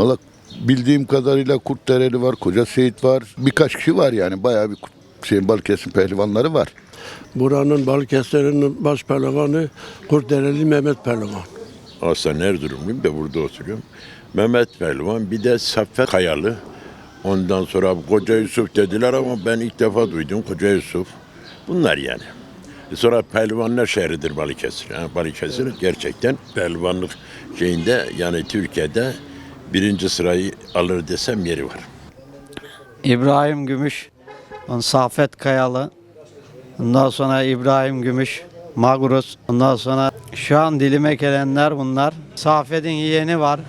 Valla bildiğim kadarıyla Kurtdereli var, Koca Seyit var. Birkaç kişi var yani. Bayağı bir şeyin Balıkesir pehlivanları var. Buranın Balıkesir'in baş pehlivanı Kurtdereli Mehmet Pehlivan. Aslen Erzurumluyum da burada oturuyorum. Mehmet Pehlivan bir de Saffet Kayalı. Ondan sonra Koca Yusuf dediler ama ben ilk defa duydum Koca Yusuf. Bunlar yani. E Sonra pehlivanlar şehridir Balıkesir. Ha, Balıkesir gerçekten pehlivanlık şeyinde yani Türkiye'de birinci sırayı alır desem yeri var. İbrahim Gümüş, Safet Kayalı, ondan sonra İbrahim Gümüş, Magrus, ondan sonra şu an dilime gelenler bunlar. Safet'in yeğeni var,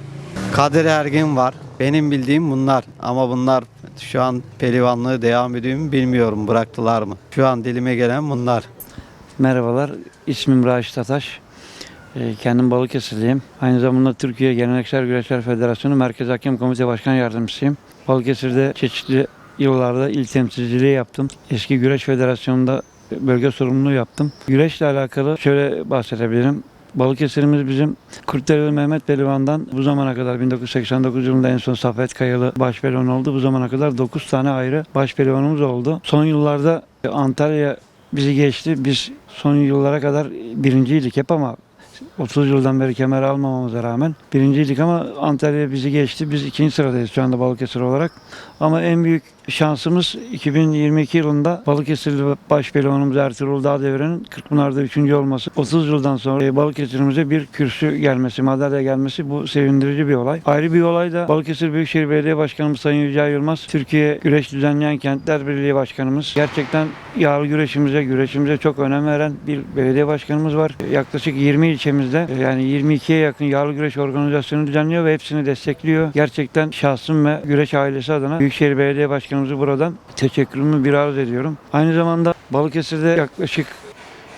Kadir Ergin var. Benim bildiğim bunlar ama bunlar şu an pelivanlığı devam ediyor mu bilmiyorum bıraktılar mı. Şu an dilime gelen bunlar. Merhabalar, ismim Raşit Ataş. Ee, Kendim Balıkesirliyim. Aynı zamanda Türkiye Geleneksel Güreşler Federasyonu Merkez Hakem Komite Başkan Yardımcısıyım. Balıkesir'de çeşitli yıllarda il temsilciliği yaptım. Eski Güreş Federasyonu'nda bölge sorumluluğu yaptım. Güreşle alakalı şöyle bahsedebilirim. Balıkesir'imiz bizim Kurtdereli Mehmet Pelivan'dan bu zamana kadar 1989 yılında en son Safet Kayalı baş pelivan oldu. Bu zamana kadar 9 tane ayrı baş pelivanımız oldu. Son yıllarda Antalya bizi geçti. Biz son yıllara kadar birinciydik hep ama 30 yıldan beri kemer almamamıza rağmen birinciydik ama Antalya bizi geçti. Biz ikinci sıradayız şu anda Balıkesir olarak. Ama en büyük şansımız 2022 yılında Balıkesirli baş pehlivanımız Ertuğrul Dağdeviren'in Kırkpınar'da üçüncü olması. 30 yıldan sonra e, Balıkesir'imize bir kürsü gelmesi, madalya gelmesi bu sevindirici bir olay. Ayrı bir olay da Balıkesir Büyükşehir Belediye Başkanımız Sayın Yücel Yılmaz, Türkiye Güreş Düzenleyen Kentler Birliği Başkanımız. Gerçekten yağlı güreşimize, güreşimize çok önem veren bir belediye başkanımız var. Yaklaşık 20 ilçemizde e, yani 22'ye yakın yağlı güreş organizasyonu düzenliyor ve hepsini destekliyor. Gerçekten şahsım ve güreş ailesi adına Büyükşehir Belediye Başkanımızı buradan teşekkürümü bir arz ediyorum. Aynı zamanda Balıkesir'de yaklaşık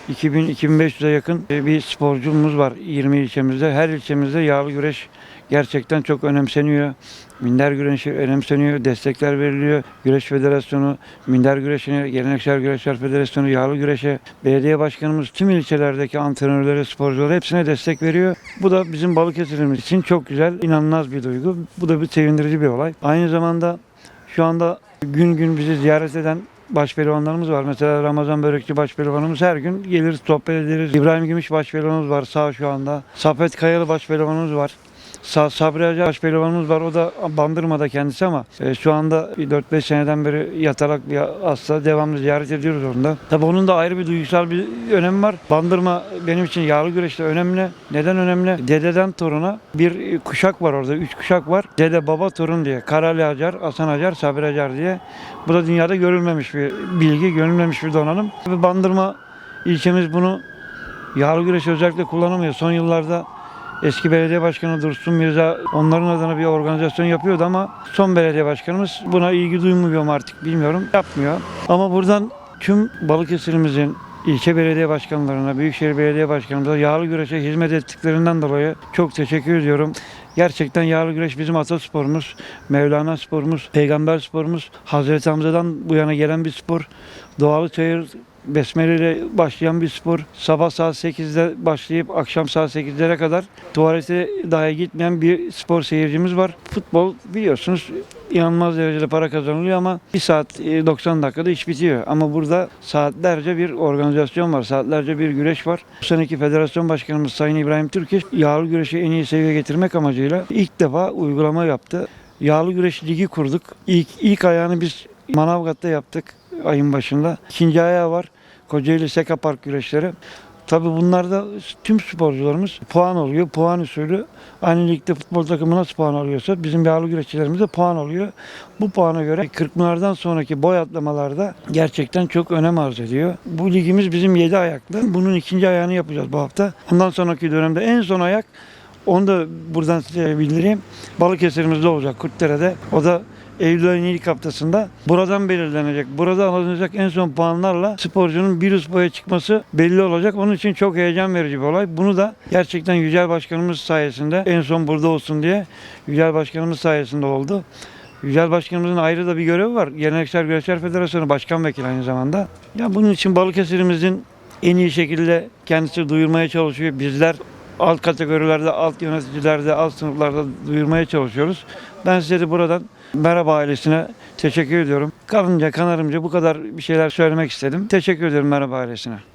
2000-2500'e yakın e, bir sporcumuz var 20 ilçemizde. Her ilçemizde yağlı güreş gerçekten çok önemseniyor. Minder güreşi önemseniyor, destekler veriliyor. Güreş Federasyonu, Minder Güreşi'ne, Geleneksel Güreşler Federasyonu, Yağlı Güreş'e, belediye başkanımız tüm ilçelerdeki antrenörlere, sporculara hepsine destek veriyor. Bu da bizim Balıkesir'imiz için çok güzel, inanılmaz bir duygu. Bu da bir sevindirici bir olay. Aynı zamanda şu anda gün gün bizi ziyaret eden başpehlivanlarımız var. Mesela Ramazan Börekçi başpehlivanımız her gün gelir sohbet ederiz. İbrahim Gümüş başpehlivanımız var sağ şu anda. Safet Kayalı başpehlivanımız var. Sa Sabri Hacı başpehlivanımız var. O da Bandırma'da kendisi ama e, şu anda bir 4-5 seneden beri yatarak bir hasta devamlı ziyaret ediyoruz onu da. Tabii onun da ayrı bir duygusal bir önemi var. Bandırma benim için yağlı güreşte önemli. Neden önemli? Dededen toruna bir kuşak var orada. Üç kuşak var. Dede baba torun diye. Karali Hacer, Hasan Hacer, Sabri Hacer diye. Bu da dünyada görülmemiş bir bilgi, görülmemiş bir donanım. Bandırma ilçemiz bunu yağlı güreş özellikle kullanamıyor. Son yıllarda eski belediye başkanı Dursun Mirza onların adına bir organizasyon yapıyordu ama son belediye başkanımız buna ilgi duymuyor mu artık bilmiyorum. Yapmıyor. Ama buradan tüm Balıkesir'imizin ilçe belediye başkanlarına, büyükşehir belediye başkanımıza yağlı güreşe hizmet ettiklerinden dolayı çok teşekkür ediyorum. Gerçekten yağlı güreş bizim atasporumuz, Mevlana sporumuz, peygamber sporumuz, Hazreti Hamza'dan bu yana gelen bir spor. Doğalı çayır Besmele ile başlayan bir spor. Sabah saat 8'de başlayıp akşam saat 8'lere kadar tuvalete dahi gitmeyen bir spor seyircimiz var. Futbol biliyorsunuz inanılmaz derecede para kazanılıyor ama bir saat e, 90 dakikada iş bitiyor. Ama burada saatlerce bir organizasyon var, saatlerce bir güreş var. Bu seneki federasyon başkanımız Sayın İbrahim Türkeş yağlı güreşi en iyi seviyeye getirmek amacıyla ilk defa uygulama yaptı. Yağlı güreş ligi kurduk. İlk, ilk ayağını biz Manavgat'ta yaptık ayın başında. İkinci ayağı var. Kocaeli Seka Park güreşleri. Tabi bunlarda tüm sporcularımız puan alıyor. Puan usulü aynı ligde futbol takımı nasıl puan alıyorsa bizim yağlı güreşçilerimiz de puan alıyor. Bu puana göre Kırkpınar'dan sonraki boy atlamalarda gerçekten çok önem arz ediyor. Bu ligimiz bizim 7 ayaklı. Bunun ikinci ayağını yapacağız bu hafta. Ondan sonraki dönemde en son ayak onu da buradan size bildireyim. Balıkesir'imizde olacak Kurtdere'de. O da Eylül ayının ilk haftasında buradan belirlenecek. Burada alınacak en son puanlarla sporcunun bir üst boya çıkması belli olacak. Onun için çok heyecan verici bir olay. Bunu da gerçekten Yücel Başkanımız sayesinde en son burada olsun diye Yücel Başkanımız sayesinde oldu. Yücel Başkanımızın ayrı da bir görevi var. Geleneksel Güreşler Federasyonu Başkan Vekili aynı zamanda. Ya bunun için Balıkesir'imizin en iyi şekilde kendisi duyurmaya çalışıyor. Bizler alt kategorilerde, alt yöneticilerde, alt sınıflarda duyurmaya çalışıyoruz. Ben size buradan merhaba ailesine teşekkür ediyorum. Kalınca kanarımca bu kadar bir şeyler söylemek istedim. Teşekkür ederim merhaba ailesine.